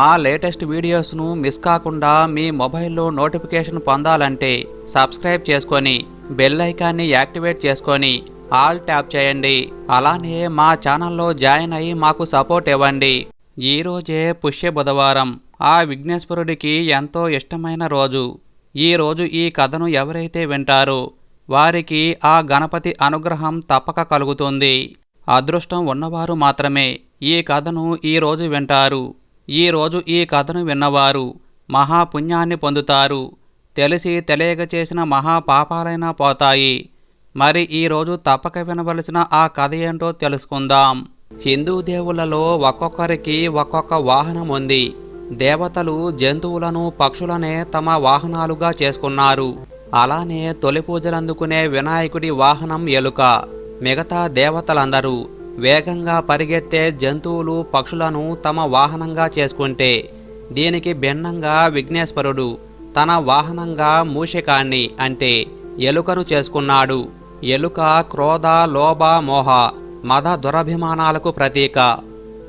మా latest వీడియోస్ను miss కాకుండా మీ మొబైల్లో నోటిఫికేషన్ పొందాలంటే సబ్స్క్రైబ్ చేసుకొని బెల్ ఐకాన్ని యాక్టివేట్ చేసుకొని ఆల్ ట్యాప్ చేయండి. అలానే మా ఛానల్లో జాయిన్ అయ్యి మాకు సపోర్ట్ ఇవ్వండి. ఈరోజే పుష్య బుధవారం. ఆ విఘ్నేశ్వరుడికి ఎంతో ఇష్టమైన రోజు. ఈ రోజు ఈ కథను ఎవరైతే వింటారో వారికి ఆ గణపతి అనుగ్రహం తప్పక కలుగుతుంది. అదృష్టం ఉన్నవారు మాత్రమే ఈ కథను ఈ రోజు వింటారు. ఈరోజు ఈ కథను విన్నవారు మహాపుణ్యాన్ని పొందుతారు. తెలిసి తెలియక చేసిన మహాపాపాలైనా పోతాయి. మరి ఈరోజు తప్పక వినవలసిన ఆ కథ ఏంటో తెలుసుకుందాం. హిందూ దేవుళ్ళలో ఒక్కొక్కరికి ఒక్కొక్క వాహనం ఉంది. దేవతలు జంతువులను పక్షులనే తమ వాహనాలుగా చేసుకున్నారు. అలానే తొలి పూజలందుకునే వినాయకుడి వాహనం ఎలుక. మిగతా దేవతలందరూ వేగంగా పరిగెత్తే జంతువులు పక్షులను తమ వాహనంగా చేసుకుంటే దీనికి భిన్నంగా విఘ్నేశ్వరుడు తన వాహనంగా మూషికాన్ని అంటే ఎలుకను చేసుకున్నాడు. ఎలుక క్రోధ లోభ మోహ మద దురభిమానాలకు ప్రతీక.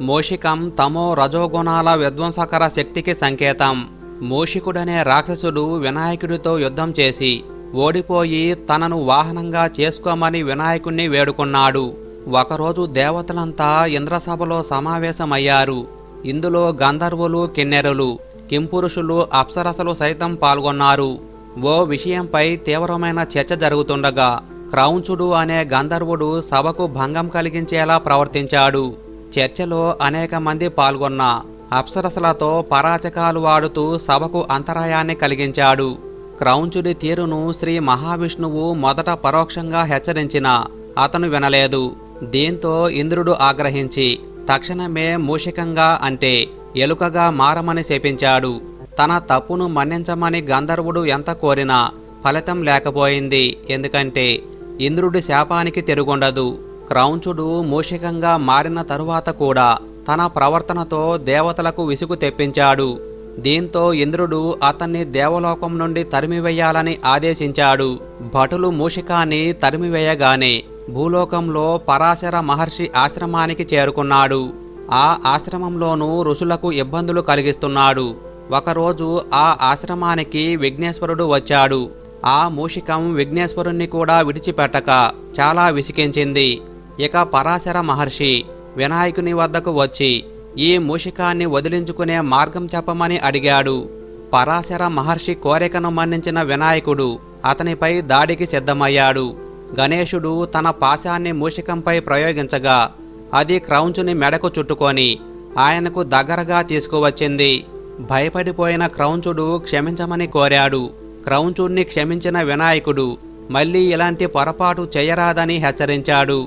మూషికం తమో రజోగుణాల విధ్వంసకర శక్తికి సంకేతం. మూషికుడనే రాక్షసుడు వినాయకుడితో యుద్ధం చేసి ఓడిపోయి తనను వాహనంగా చేసుకోమని వినాయకుణ్ణి వేడుకున్నాడు. ఒకరోజు దేవతలంతా ఇంద్రసభలో సమావేశమయ్యారు. ఇందులో గంధర్వులు కిన్నెరులు కింపురుషులు అప్సరసలు సైతం పాల్గొన్నారు. ఓ విషయంపై తీవ్రమైన చర్చ జరుగుతుండగా క్రౌంచుడు అనే గంధర్వుడు సభకు భంగం కలిగించేలా ప్రవర్తించాడు. చర్చలో అనేక మంది పాల్గొన్న అప్సరసలతో పరాచకాలు వాడుతూ సభకు అంతరాయాన్ని కలిగించాడు. క్రౌంచుడి తీరును శ్రీ మహావిష్ణువు మొదట పరోక్షంగా హెచ్చరించిన అతను వినలేదు. దీంతో ఇంద్రుడు ఆగ్రహించి తక్షణమే మూషికంగా అంటే ఎలుకగా మారమని శపించాడు. తన తప్పును మన్నించమని గంధర్వుడు ఎంత కోరినా ఫలితం లేకపోయింది. ఎందుకంటే ఇంద్రుడి శాపానికి తిరుగుండదు. క్రౌంచుడు మూషికంగా మారిన తరువాత కూడా తన ప్రవర్తనతో దేవతలకు విసుగు తెప్పించాడు. దీంతో ఇంద్రుడు అతన్ని దేవలోకం నుండి తరిమివేయాలని ఆదేశించాడు. భటులు మూషికాన్ని తరిమివేయగానే భూలోకంలో పరాశర మహర్షి ఆశ్రమానికి చేరుకున్నాడు. ఆ ఆశ్రమంలోనూ ఋషులకు ఇబ్బందులు కలిగిస్తున్నాడు. ఒకరోజు ఆ ఆశ్రమానికి విఘ్నేశ్వరుడు వచ్చాడు. ఆ మూషికం విఘ్నేశ్వరుణ్ణి కూడా విడిచిపెట్టక చాలా విసికించింది ఇక పరాశర మహర్షి వినాయకుని వద్దకు వచ్చి ఈ మూషికాన్ని వదిలించుకునే మార్గం చెప్పమని అడిగాడు. పరాశర మహర్షి కోరికను మన్నించిన వినాయకుడు అతనిపై దాడికి సిద్ధమయ్యాడు. గణేశుడు తన పాశాన్ని మూషికంపై ప్రయోగించగా అది క్రౌంచుని మెడకు చుట్టుకొని ఆయనకు దగ్గరగా తీసుకువచ్చింది. భయపడిపోయిన క్రౌంచుడు క్షమించమని కోరాడు. క్రౌంచుణ్ణి క్షమించిన వినాయకుడు మళ్ళీ ఇలాంటి పొరపాటు చేయరాదని హెచ్చరించాడు.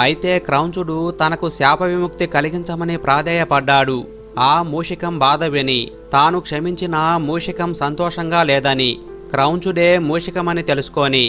అయితే క్రౌంచుడు తనకు శాప విముక్తి కలిగించమని ప్రాధేయపడ్డాడు. ఆ మూషికం బాధ విని తాను క్షమించిన మూషికం సంతోషంగా లేదని క్రౌంచుడే మూషికమని తెలుసుకొని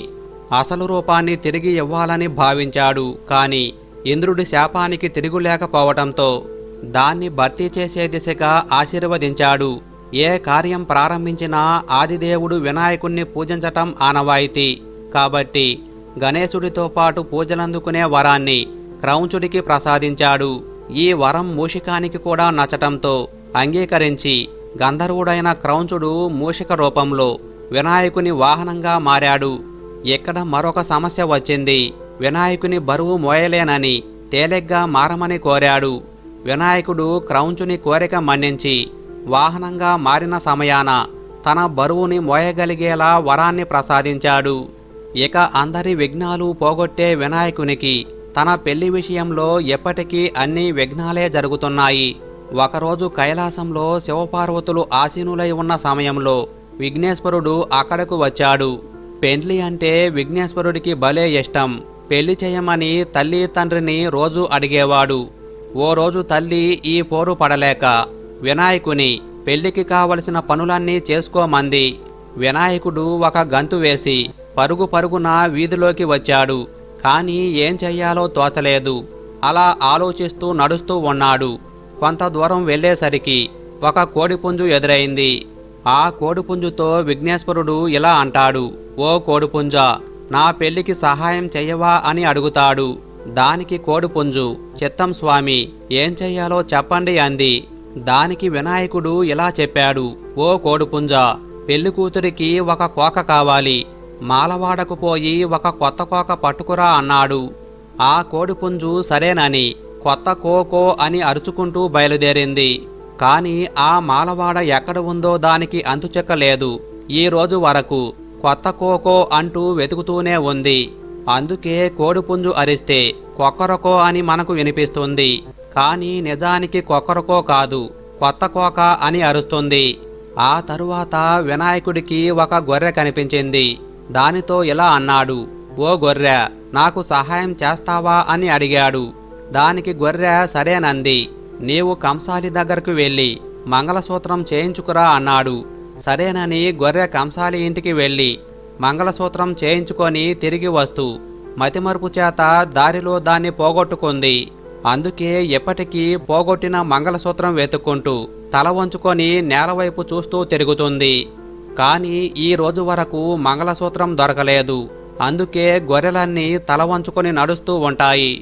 అసలు రూపాన్ని తిరిగి ఇవ్వాలని భావించాడు. కాని ఇంద్రుడి శాపానికి తిరుగులేకపోవటంతో దాన్ని భర్తీ చేసే దిశగా ఆశీర్వదించాడు. ఏ కార్యం ప్రారంభించినా ఆదిదేవుడు వినాయకుణ్ణి పూజించటం ఆనవాయితీ. కాబట్టి గణేశుడితో పాటు పూజలందుకునే వరాన్ని క్రౌంచుడికి ప్రసాదించాడు. ఈ వరం మూషికానికి కూడా నచ్చటంతో అంగీకరించి గంధర్వుడైన క్రౌంచుడు మూషిక రూపంలో వినాయకుని వాహనంగా మారాడు. ఇక్కడ మరొక సమస్య వచ్చింది? వినాయకుని బరువు మోయలేనని తేలిగ్గా మారమని కోరాడు. వినాయకుడు క్రౌంచుని కోరిక మన్నించి వాహనంగా మారిన సమయాన తన బరువుని మోయగలిగేలా వరాన్ని ప్రసాదించాడు. ఇక అందరి విఘ్నాలు పోగొట్టే వినాయకునికి తన పెళ్ళి విషయంలో ఎప్పటికీ అన్ని విఘ్నాలే జరుగుతున్నాయి. ఒకరోజు కైలాసంలో శివపార్వతులు ఆసీనులై ఉన్న సమయంలో విఘ్నేశ్వరుడు అక్కడకు వచ్చాడు. పెండ్లి అంటే విఘ్నేశ్వరుడికి భలే ఇష్టం. పెళ్ళి చేయమని తల్లి తండ్రిని రోజు అడిగేవాడు. ఓ రోజు తల్లి ఈ పోరు పడలేక వినాయకుని పెళ్ళికి కావలసిన పనులన్నీ చేసుకోమంది. వినాయకుడు ఒక గంతు వేసి పరుగు పరుగున వీధిలోకి వచ్చాడు. కానీ ఏం చెయ్యాలో తోచలేదు. అలా ఆలోచిస్తూ నడుస్తూ ఉన్నాడు. కొంత దూరం వెళ్ళేసరికి ఒక కోడిపుంజు ఎదురైంది. ఆ కోడిపుంజుతో విఘ్నేశ్వరుడు ఇలా అంటాడు ఓ కోడిపుంజ నా పెళ్ళికి సహాయం చెయ్యవా అని అడుగుతాడు. దానికి కోడిపుంజు చిత్తం స్వామి ఏం చెయ్యాలో చెప్పండి అంది. దానికి వినాయకుడు ఇలా చెప్పాడు ఓ కోడిపుంజ పెళ్ళి కూతురికి ఒక కోక కావాలి. మాలవాడకు పోయి ఒక కొత్త కోక పట్టుకురా అన్నాడు. ఆ కోడిపుంజు సరేనని కొత్త కోకో అని అరుచుకుంటూ బయలుదేరింది. కానీ ఆ మాలవాడ ఎక్కడ ఉందో దానికి అంతుచెక్కలేదు ఈ రోజు వరకు కొత్త కోకో అంటూ వెతుకుతూనే ఉంది. అందుకే కోడిపుంజు అరిస్తే కొక్కరకో అని మనకు వినిపిస్తుంది. కానీ నిజానికి కొక్కరకో కాదు కొత్త కోక అని అరుస్తుంది. ఆ తరువాత వినాయకుడికి ఒక గొర్రె కనిపించింది. దానితో ఇలా అన్నాడు ఓ గొర్రె నాకు సహాయం చేస్తావా? అని అడిగాడు. దానికి గొర్రె సరేనంది. నీవు కంసాలి దగ్గరకు వెళ్ళి మంగళసూత్రం చేయించుకురా అన్నాడు. సరేనని గొర్రె కంసాలి ఇంటికి వెళ్ళి మంగళసూత్రం చేయించుకొని తిరిగి వస్తూ మతిమరుపు చేత దారిలో దాన్ని పోగొట్టుకుంది. అందుకే ఎప్పటికీ పోగొట్టిన మంగళసూత్రం వెతుక్కుంటూ తల వంచుకొని నేలవైపు చూస్తూ తిరుగుతుంది. కానీ ఈ రోజు వరకు మంగళసూత్రం దొరకలేదు. అందుకే గొర్రెలన్నీ తల వంచుకొని నడుస్తూ ఉంటాయి.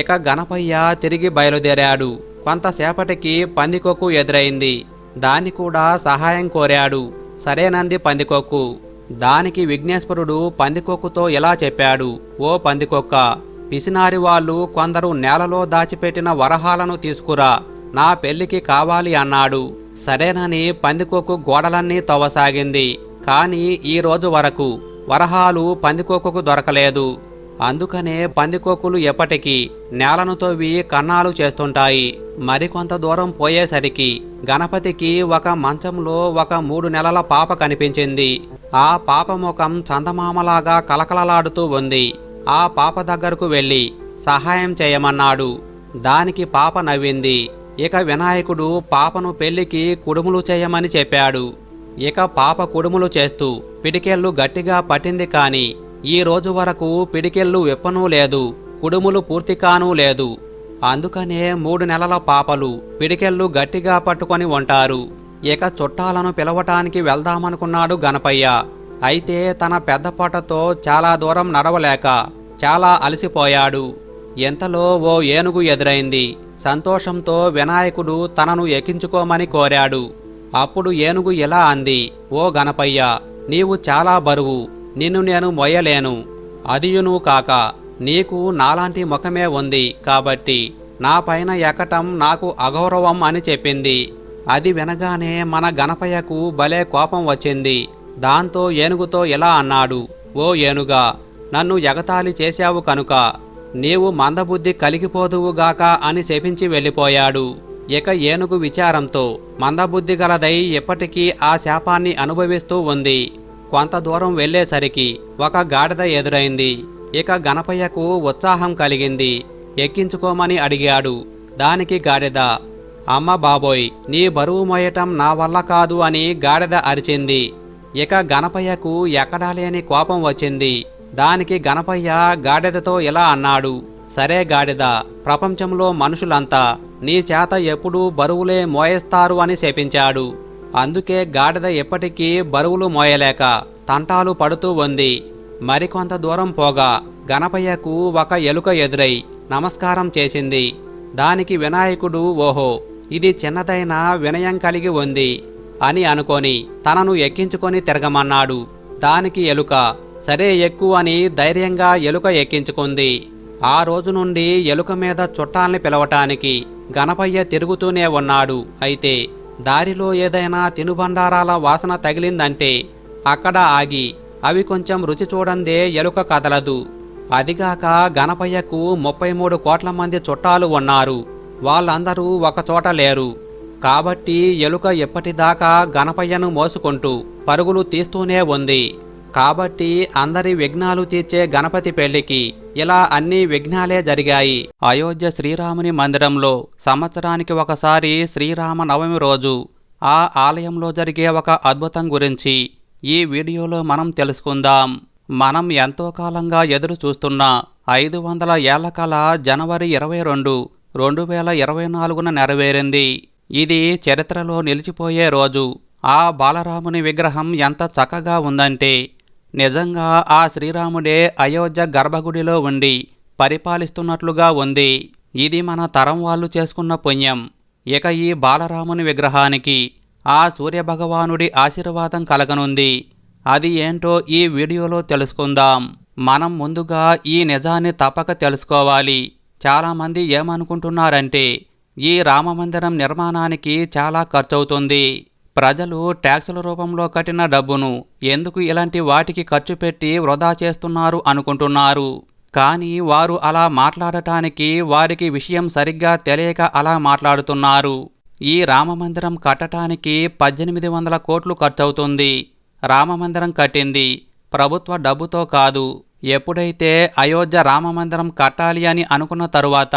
ఇక గణపయ్య తిరిగి బయలుదేరాడు. కొంతసేపటికి పందికొక్కు ఎదురైంది. దాన్ని కూడా సహాయం కోరాడు. సరేనంది పందికొక్కు. దానికి విఘ్నేశ్వరుడు పందికొక్కుతో ఇలా చెప్పాడు. ఓ పందికొక్క పిసినారి వాళ్ళు కొందరు నేలలో దాచిపెట్టిన వరహాలను తీసుకురా. నా పెళ్ళికి కావాలి అన్నాడు. సరేనని పందికొక్కు గోడలన్నీ తవ్వసాగింది. కానీ ఈ రోజు వరకు వరహాలు పందికొక్కుకు దొరకలేదు. అందుకనే పందికొక్కులు ఎప్పటికీ నేలను తవ్వి కన్నాలు చేస్తుంటాయి. మరికొంత దూరం పోయేసరికి గణపతికి ఒక మంచంలో ఒక మూడు నెలల పాప కనిపించింది. ఆ పాప ముఖం చందమామలాగా కలకలలాడుతూ ఉంది. ఆ పాప దగ్గరకు వెళ్ళి సహాయం చేయమన్నాడు. దానికి పాప నవ్వింది. ఇక వినాయకుడు పాపను పెళ్ళికి కుడుములు చేయమని చెప్పాడు. ఇక పాప కుడుములు చేస్తూ పిడికెళ్ళు గట్టిగా పట్టింది కాని ఈ రోజు వరకు పిడికెళ్ళు విప్పనూ లేదు కుడుములు పూర్తి కానూ లేదు. అందుకనే మూడు నెలల పాపలు పిడికెళ్ళు గట్టిగా పట్టుకొని ఉంటారు. ఇక చుట్టాలను పిలవటానికి వెళ్దామనుకున్నాడు గణపయ్య. అయితే తన పెద్ద పొట్టతో చాలా దూరం నడవలేక చాలా అలసిపోయాడు. ఎంతలో ఓ ఏనుగు ఎదురైంది. సంతోషంతో వినాయకుడు తనను ఎక్కించుకోమని కోరాడు. అప్పుడు ఏనుగు ఇలా అంది ఓ గణపయ్య నీవు చాలా బరువు. నిన్ను నేను మొయ్యలేను. అదియును కాక నీకు నాలాంటి ముఖమే ఉంది కాబట్టి నా పైన ఎక్కటం నాకు అగౌరవం అని చెప్పింది. అది వినగానే మన గణపయ్యకు భలే కోపం వచ్చింది. దాంతో ఏనుగుతో ఇలా అన్నాడు ఓ ఏనుగా నన్ను ఎగతాళి చేశావు కనుక నీవు మందబుద్ధి కలిగిపోదువుగాక అని శపించి వెళ్ళిపోయాడు. ఇక ఏనుగు విచారంతో మందబుద్ధి గలదై ఇప్పటికీ ఆ శాపాన్ని అనుభవిస్తూ ఉంది. కొంత దూరం వెళ్ళేసరికి ఒక గాడిద ఎదురైంది. ఇక గణపయ్యకు ఉత్సాహం కలిగింది. ఎక్కించుకోమని అడిగాడు. దానికి గాడిద అమ్మ బాబోయ్ నీ బరువు మోయటం నా వల్ల కాదు అని గాడిద అరిచింది. ఇక గణపయ్యకు ఎక్కడా లేని కోపం వచ్చింది. దానికి గణపయ్య గాడిదతో ఇలా అన్నాడు సరే గాడిద ప్రపంచంలో మనుషులంతా నీ చేత ఎప్పుడూ బరువులే మోయేస్తారు అని శపించాడు. అందుకే గాడిద ఎప్పటికీ బరువులు మోయలేక తంటాలు పడుతూ ఉంది. మరికొంత దూరం పోగా గణపయ్యకు ఒక ఎలుక ఎదురై నమస్కారం చేసింది. దానికి వినాయకుడు ఓహో ఇది చిన్నదైన వినయం కలిగి ఉంది అని అనుకొని తనను ఎక్కించుకొని తిరగమన్నాడు. దానికి ఎలుక సరే ఎక్కు అని ధైర్యంగా ఎలుక ఎక్కించుకుంది. ఆ రోజు నుండి ఎలుక మీద చుట్టాల్ని పిలవటానికి గణపయ్య తిరుగుతూనే ఉన్నాడు. అయితే దారిలో ఏదైనా తినుబండారాల వాసన తగిలిందంటే అక్కడ ఆగి అవి కొంచెం రుచి చూడందే ఎలుక కదలదు. అదిగాక గణపయ్యకు ముప్పై మూడు కోట్ల మంది చుట్టాలు ఉన్నారు. వాళ్ళందరూ ఒకచోట లేరు. కాబట్టి ఎలుక ఎప్పటిదాకా గణపయ్యను మోసుకుంటూ పరుగులు తీస్తూనే ఉంది. కాబట్టి అందరి విఘ్నాలు తీర్చే గణపతి పెళ్ళికి ఇలా అన్ని విఘ్నాలే జరిగాయి. అయోధ్య శ్రీరాముని మందిరంలో సంవత్సరానికి ఒకసారి శ్రీరామ నవమి రోజు ఆ ఆలయంలో జరిగే ఒక అద్భుతం గురించి ఈ వీడియోలో మనం తెలుసుకుందాం. మనం ఎంతో కాలంగా ఎదురు చూస్తున్న ఐదు వందల ఏళ్ళ కల జనవరి ఇరవై రెండు రెండు వేల ఇరవై నాలుగున నెరవేరింది. ఇది చరిత్రలో నిలిచిపోయే రోజు. ఆ బాలరాముని విగ్రహం ఎంత చక్కగా ఉందంటే నిజంగా ఆ శ్రీరాముడే అయోధ్య గర్భగుడిలో ఉండి పరిపాలిస్తున్నట్లుగా ఉంది. ఇది మన తరం వాళ్ళు చేసుకున్న పుణ్యం. ఇక ఈ బాలరాముని విగ్రహానికి ఆ సూర్యభగవానుడి ఆశీర్వాదం కలగనుంది. అది ఏంటో ఈ వీడియోలో తెలుసుకుందాం. మనం ముందుగా ఈ నిజాన్ని తప్పక తెలుసుకోవాలి. చాలామంది ఏమనుకుంటున్నారంటే ఈ రామమందిరం నిర్మాణానికి చాలా ఖర్చవుతుంది. ప్రజలు ట్యాక్సుల రూపంలో కట్టిన డబ్బును ఎందుకు ఇలాంటి వాటికి ఖర్చు పెట్టి వృధా చేస్తున్నారు అనుకుంటున్నారు? కానీ వారు అలా మాట్లాడటానికి వారికి విషయం సరిగ్గా తెలియక అలా మాట్లాడుతున్నారు. ఈ రామమందిరం కట్టడానికి పద్దెనిమిది వందల కోట్లు ఖర్చవుతుంది. రామమందిరం కట్టింది ప్రభుత్వ డబ్బుతో కాదు. ఎప్పుడైతే అయోధ్య రామమందిరం కట్టాలి అని అనుకున్న తరువాత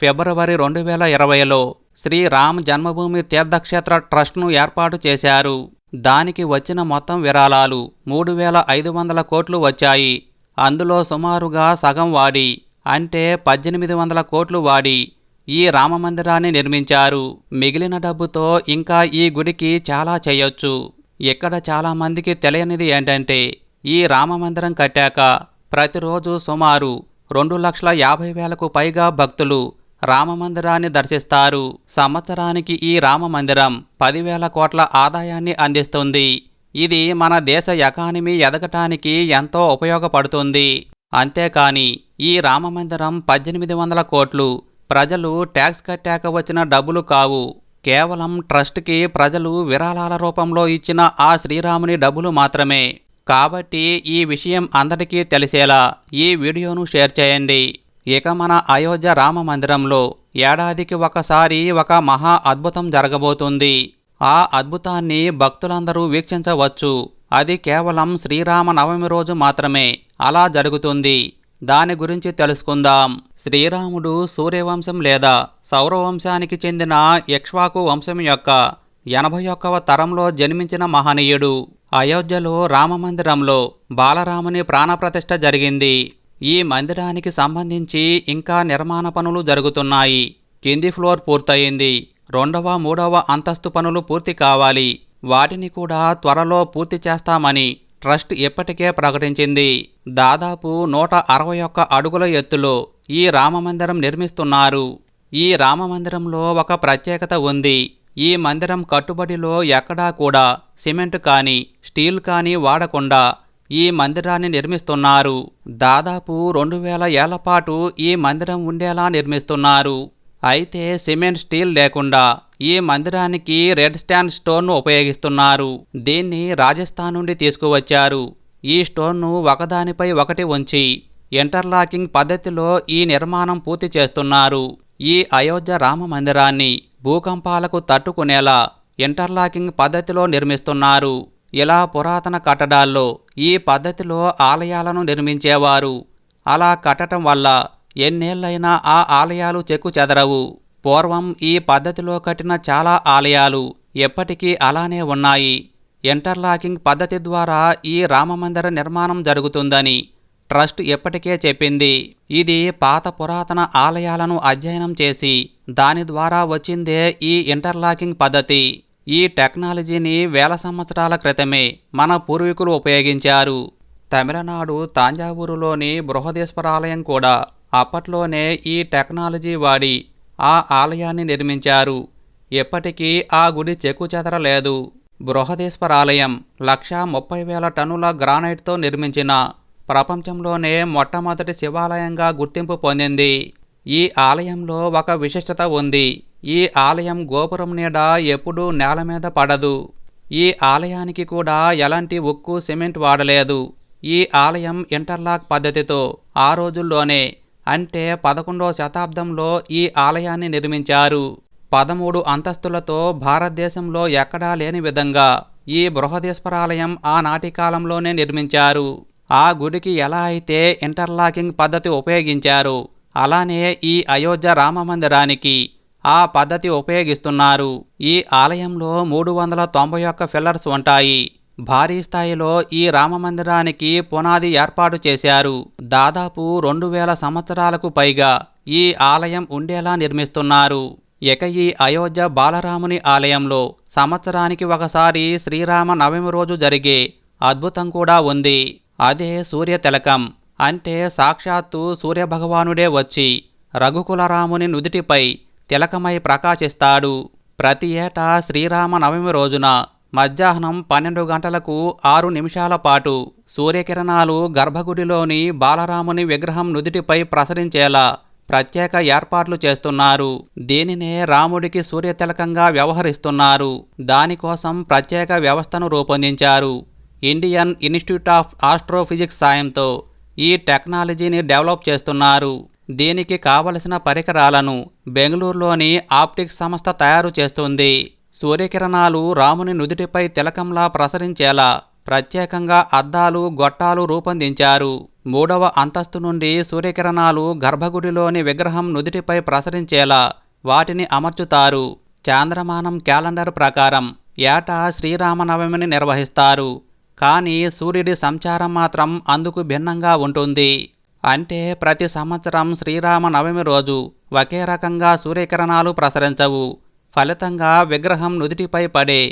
ఫిబ్రవరి రెండు వేల ఇరవైలో శ్రీరామ్ జన్మభూమి తీర్థక్షేత్ర ట్రస్ట్ను ఏర్పాటు చేశారు. దానికి వచ్చిన మొత్తం విరాళాలు మూడు వేల ఐదు వందల కోట్లు వచ్చాయి. అందులో సుమారుగా సగం వాడి అంటే పద్దెనిమిది వందల కోట్లు వాడి ఈ రామమందిరాన్ని నిర్మించారు. మిగిలిన డబ్బుతో ఇంకా ఈ గుడికి చాలా చేయొచ్చు. ఇక్కడ చాలామందికి తెలియనిది ఏంటంటే ఈ రామమందిరం కట్టాక ప్రతిరోజు సుమారు రెండు లక్షల యాభై వేలకు పైగా భక్తులు రామమందిరాన్ని దర్శిస్తారు. సంవత్సరానికి ఈ రామమందిరం పదివేల కోట్ల ఆదాయాన్ని అందిస్తుంది. ఇది మన దేశ ఎకానమీ ఎదగటానికి ఎంతో ఉపయోగపడుతుంది. అంతేకాని ఈ రామమందిరం పద్దెనిమిది వందల కోట్లు. ప్రజలు ట్యాక్స్ కట్టాక వచ్చిన డబ్బులు కావు. కేవలం ట్రస్ట్కి ప్రజలు విరాళాల రూపంలో ఇచ్చిన ఆ శ్రీరాముని డబ్బులు మాత్రమే. కాబట్టి ఈ విషయం అందరికీ తెలిసేలా ఈ వీడియోను షేర్ చేయండి. ఇక మన అయోధ్య రామ మందిరంలో ఏడాదికి ఒకసారి ఒక మహా అద్భుతం జరగబోతుంది. ఆ అద్భుతాన్ని భక్తులందరూ వీక్షించవచ్చు. అది కేవలం శ్రీరామ నవమి రోజు మాత్రమే. అలా జరుగుతుంది. దాని గురించి తెలుసుకుందాం. శ్రీరాముడు సూర్యవంశం లేదా సౌరవంశానికి చెందిన యక్ష్వాకు వంశం యొక్క ఎనభై ఒక్కవ తరంలో జన్మించిన మహనీయుడు. అయోధ్యలో రామమందిరంలో బాలరాముని ప్రాణప్రతిష్ఠ జరిగింది. ఈ మందిరానికి సంబంధించి ఇంకా నిర్మాణ పనులు జరుగుతున్నాయి. కింది ఫ్లోర్ పూర్తయింది. రెండవ మూడవ అంతస్తు పనులు పూర్తి కావాలి. వాటిని కూడా త్వరలో పూర్తి చేస్తామని ట్రస్ట్ ఇప్పటికే ప్రకటించింది. దాదాపు నూట అరవై ఒక్క అడుగుల ఎత్తులో ఈ రామమందిరం నిర్మిస్తున్నారు. ఈ రామమందిరంలో ఒక ప్రత్యేకత ఉంది. ఈ మందిరం కట్టుబడిలో ఎక్కడా కూడా సిమెంట్ కానీ స్టీల్ కానీ వాడకుండా ఈ మందిరాన్ని నిర్మిస్తున్నారు. దాదాపు రెండు వేల ఏళ్ళ పాటు ఈ మందిరం ఉండేలా నిర్మిస్తున్నారు. అయితే సిమెంట్ స్టీల్ లేకుండా ఈ మందిరానికి రెడ్ స్టాండ్ స్టోన్ను ఉపయోగిస్తున్నారు. దీన్ని రాజస్థాన్ నుండి తీసుకువచ్చారు. ఈ స్టోన్ను ఒకదానిపై ఒకటి ఉంచి ఇంటర్లాకింగ్ పద్ధతిలో ఈ నిర్మాణం పూర్తి చేస్తున్నారు. ఈ అయోధ్య రామ మందిరాన్ని భూకంపాలకు తట్టుకునేలా ఇంటర్లాకింగ్ పద్ధతిలో నిర్మిస్తున్నారు. ఇలా పురాతన కట్టడాల్లో ఈ పద్ధతిలో ఆలయాలను నిర్మించేవారు? అలా కట్టడం వల్ల ఎన్నేళ్ళైనా ఆ ఆలయాలు చెక్కు చెదరవు. పూర్వం ఈ పద్ధతిలో కట్టిన చాలా ఆలయాలు ఎప్పటికీ అలానే ఉన్నాయి. ఇంటర్లాకింగ్ పద్ధతి ద్వారా ఈ రామమందిర నిర్మాణం జరుగుతుందని ట్రస్ట్ ఎప్పటికే చెప్పింది. ఇది పాత పురాతన ఆలయాలను అధ్యయనం చేసి దాని ద్వారా వచ్చిందే ఈ ఇంటర్లాకింగ్ పద్ధతి. ఈ టెక్నాలజీని వేల సంవత్సరాల క్రితమే మన పూర్వీకులు ఉపయోగించారు. తమిళనాడు తాంజావూరులోని బృహదీశ్వర ఆలయం కూడా అప్పట్లోనే ఈ టెక్నాలజీ వాడి ఆ ఆలయాన్ని నిర్మించారు. ఎప్పటికీ ఆ గుడి చెక్కుచెదరలేదు చెదరలేదు. బృహదీశ్వర ఆలయం లక్ష ముప్పై వేల టన్నుల గ్రానైట్తో నిర్మించిన ప్రపంచంలోనే మొట్టమొదటి శివాలయంగా గుర్తింపు పొందింది. ఈ ఆలయంలో ఒక విశిష్టత ఉంది. ఈ ఆలయం గోపురం నీడ ఎప్పుడూ నేల మీద పడదు. ఈ ఆలయానికి కూడా ఎలాంటి ఉక్కు సిమెంట్ వాడలేదు. ఈ ఆలయం ఇంటర్లాక్ పద్ధతితో ఆ రోజుల్లోనే అంటే పదకొండవ శతాబ్దంలో ఈ ఆలయాన్ని నిర్మించారు. పదమూడు అంతస్తులతో భారతదేశంలో ఎక్కడా లేని విధంగా ఈ బృహదీశ్వరాలయం ఆనాటి కాలంలోనే నిర్మించారు. ఆ గుడికి ఎలా అయితే ఇంటర్లాకింగ్ పద్ధతి ఉపయోగించారు అలానే ఈ అయోధ్య రామ మందిరానికి. ఆ పద్ధతి ఉపయోగిస్తున్నారు. ఈ ఆలయంలో మూడు వందల తొంభై ఒక్క ఫిల్లర్స్ ఉంటాయి. భారీ స్థాయిలో ఈ రామ మందిరానికి పునాది ఏర్పాటు చేశారు. దాదాపు రెండు వేల సంవత్సరాలకు పైగా ఈ ఆలయం ఉండేలా నిర్మిస్తున్నారు. ఇక ఈ అయోధ్య బాలరాముని ఆలయంలో సంవత్సరానికి ఒకసారి శ్రీరామ నవమి రోజు జరిగే అద్భుతం కూడా ఉంది. అదే సూర్య తిలకం. అంటే సాక్షాత్తు సూర్యభగవానుడే వచ్చి రఘుకులరాముని నుదిటిపై తిలకమై ప్రకాశిస్తాడు. ప్రతి ఏటా శ్రీరామ నవమి రోజున మధ్యాహ్నం పన్నెండు గంటలకు ఆరు నిమిషాల పాటు సూర్యకిరణాలు గర్భగుడిలోని బాలరాముని విగ్రహం నుదిటిపై ప్రసరించేలా ప్రత్యేక ఏర్పాట్లు చేస్తున్నారు. దీనినే రాముడికి సూర్యతిలకంగా వ్యవహరిస్తున్నారు. దానికోసం ప్రత్యేక వ్యవస్థను రూపొందించారు. ఇండియన్ ఇన్స్టిట్యూట్ ఆఫ్ ఆస్ట్రోఫిజిక్స్ సాయంతో ఈ టెక్నాలజీని డెవలప్ చేస్తున్నారు. దీనికి కావలసిన పరికరాలను బెంగళూరులోని ఆప్టిక్స్ సంస్థ తయారు చేస్తుంది. సూర్యకిరణాలు రాముని నుదుటిపై తిలకంలా ప్రసరించేలా ప్రత్యేకంగా అద్దాలు గొట్టాలు రూపొందించారు. మూడవ అంతస్తు నుండి సూర్యకిరణాలు గర్భగుడిలోని విగ్రహం నుదుటిపై ప్రసరించేలా వాటిని అమర్చుతారు. చాంద్రమానం క్యాలెండర్ ప్రకారం ఏటా శ్రీరామనవమిని నిర్వహిస్తారు. కానీ సూర్యుడి సంచారం మాత్రం అందుకు భిన్నంగా ఉంటుంది. అంటే ప్రతి సంవత్సరం శ్రీరామ నవమి రోజు ఒకే రకంగా సూర్యకిరణాలు ప్రసరించవు. ఫలితంగా విగ్రహం నుదిటిపై పడే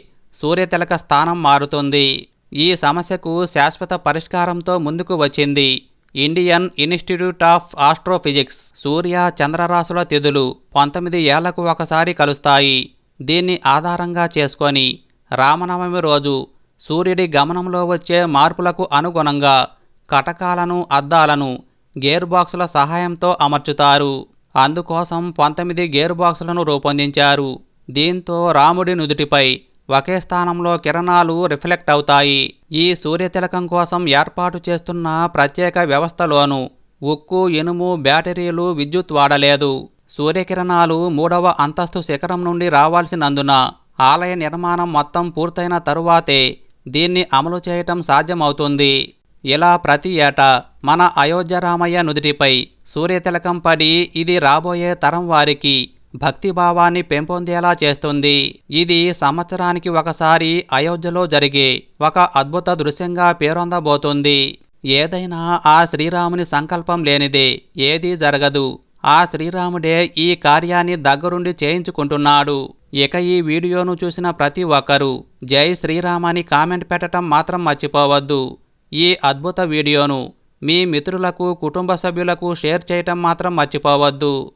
సూర్యతిలక స్థానం మారుతుంది. ఈ సమస్యకు శాశ్వత పరిష్కారంతో ముందుకు వచ్చింది ఇండియన్ ఇన్స్టిట్యూట్ ఆఫ్ ఆస్ట్రోఫిజిక్స్ సూర్య చంద్రరాశుల తిథులు పంతొమ్మిది ఏళ్ళకు ఒకసారి కలుస్తాయి. దీన్ని ఆధారంగా చేసుకొని రామనవమి రోజు సూర్యుడి గమనంలో వచ్చే మార్పులకు అనుగుణంగా కటకాలను అద్దాలను గేర్ బాక్సుల సహాయంతో అమర్చుతారు. అందుకోసం పంతొమ్మిది గేర్ బాక్సులను రూపొందించారు. దీంతో రాముడి నుదుటిపై ఒకే స్థానంలో కిరణాలు రిఫ్లెక్ట్ అవుతాయి. ఈ సూర్యతిలకం కోసం ఏర్పాటు చేస్తున్న ప్రత్యేక వ్యవస్థలోనూ ఉక్కు ఇనుము బ్యాటరీలు విద్యుత్ వాడలేదు. సూర్యకిరణాలు మూడవ అంతస్తు శిఖరం నుండి రావాల్సినందున ఆలయ నిర్మాణం మొత్తం పూర్తయిన తరువాతే దీన్ని అమలు చేయటం సాధ్యమవుతుంది. ఇలా ప్రతి ఏటా మన అయోధ్య రామయ్య నుదిటిపై సూర్యతిలకం పడి ఇది రాబోయే తరం వారికి భక్తిభావాన్ని పెంపొందేలా చేస్తుంది. ఇది సంవత్సరానికి ఒకసారి అయోధ్యలో జరిగే ఒక అద్భుత దృశ్యంగా పేరొందబోతుంది. ఏదైనా ఆ శ్రీరాముని సంకల్పం లేనిదే ఏదీ జరగదు. ఆ శ్రీరాముడే ఈ కార్యాన్ని దగ్గరుండి చేయించుకుంటున్నాడు. ఇక ఈ వీడియోను చూసిన ప్రతి ఒక్కరూ జై శ్రీరామ్ అని కామెంట్ పెట్టడం మాత్రం మర్చిపోవద్దు. ఈ అద్భుత వీడియోను మీ మిత్రులకు కుటుంబ సభ్యులకు షేర్ చేయటం మాత్రం మర్చిపోవద్దు.